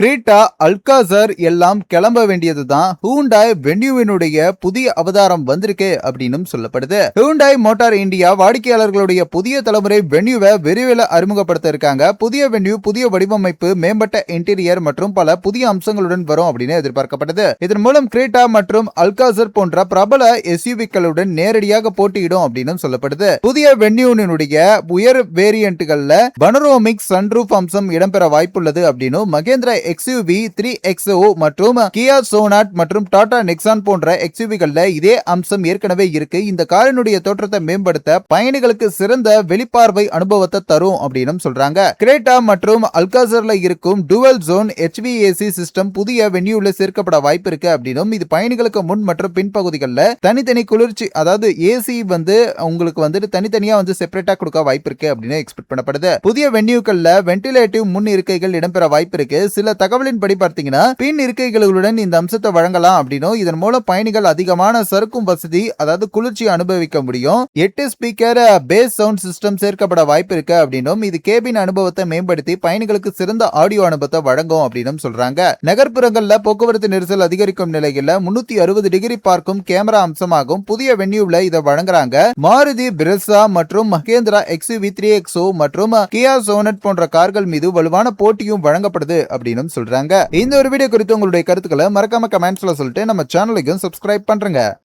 கிரீட்டா Alcazar எல்லாம் கிளம்ப வேண்டியதுதான் ஹூண்டாய் வென்யூவினுடைய புதிய அவதாரம் வந்திருக்கு அப்படின்னு சொல்லப்படுது. ஹூண்டாய் மோட்டார் இந்தியா வாடிக்கையாளர்களுடைய புதிய தலைமுறை வென்யூவை விரைவில் அறிமுகப்படுத்த இருக்காங்க. புதிய வென்யூ புதிய வடிவமைப்பு மேம்பட்ட இன்டீரியர் மற்றும் பல புதிய அம்சங்களுடன் வரும் அப்படின்னு எதிர்பார்க்கப்பட்டது. இதன் மூலம் கிரீட்டா மற்றும் அல்காசர் போன்ற பிரபல எஸ்யூவிக்களுடன் நேரடியாக போட்டியிடும் அப்படின்னு சொல்லப்படுது. புதிய வென்யூனுடைய உயர் வேரியன்ட்கள்ல பனரோமிக் சன்ரூஃப் அம்சம் இடம்பெற வாய்ப்புள்ளது அப்படின்னு மகேந்திரா எக்ஸ்யூவி த்ரீ எக்ஸ்ஓ மற்றும் கியா சோனாட் மற்றும் டாடா நெக்ஸான் போன்ற எக்ஸ்யூவிகள்ல இதே அம்சம் ஏற்கனவே இருக்கு. இந்த காரினுடைய தோற்றத்தை மேம்படுத்த பயணிகளுக்கு சிறந்த வெளிப்பார்வை அனுபவத்தை தரும் அப்படின்னு சொல்றாங்க. கிரேட்டா மற்றும் அல்காசர்ல இருக்கும் டுவல் ஜோன் ஹெச்விஏசி சிஸ்டம் புதிய வென்யூல சேர்க்கப்பட வாய்ப்பு இருக்கு அப்படின்னும் இது பயணிகளுக்கு முன் மற்றும் பின்பகுதிகளில் தனித்தனி குளிர்ச்சி அதாவது ஏசி வந்து உங்களுக்கு வந்துட்டு தனித்தனியா வந்து செப்பரேட்டா கொடுக்க வாய்ப்பு இருக்கு அப்படின்னு எக்ஸ்பெக்ட் பண்ணப்படுது. புதிய வென்யூக்கள்ல வென்டிலேட்டிவ் முன் இருக்கைகள் இடம்பெற வாய்ப்பு இருக்கு. சில தகவலின்படி பார்த்தீங்கன்னா பின் இருக்கைகளுடன் இந்த அம்சத்தை வழங்கலாம் அப்படின்னும் இதன் மூலம் பயணிகள் அதிகமான சறுக்கும் வசதி அதாவது குளிர்ச்சி அனுபவிக்க முடியும். எட்டு ஸ்பீக்கர் பேஸ் சவுண்ட் சிஸ்டம் சேர்க்கப்பட வாய்ப்பு இருக்கு அப்படின்னும் இது கேபின் அனுபவத்தை மேம்படுத்தி பயணிகளுக்கு சிறந்த ஆடியோ அனுபவத்தை வழங்கும் அப்படின்னு சொல்றாங்க. நகர்ப்புறங்கள்ல போக்குவரத்து நெரிசல் அதிகரிக்கும் நிலையில முன்னூத்தி அறுபது டிகிரி பார்க்கும் கேமரா அம்சமாகும் புதிய வென்யூல இதை வழங்குறாங்க. மாருதி பிரெஸ்ஸா மற்றும் மகேந்திரா எக்ஸ்யூவி த்ரீ எக்ஸோ மற்றும் கியா சோனட் போன்ற கார்கள் மீது வலுவான போட்டியும் வழங்கப்படுது அப்படின்னு சொல்றாங்க. இந்த ஒரு வீடியோ குறித்து உங்களுடைய கருத்துக்களை மறக்காம கமெண்ட்ஸ்ல சொல்லிட்டு நம்ம சேனலுக்கும் சப்ஸ்கிரைப் பண்றேங்க.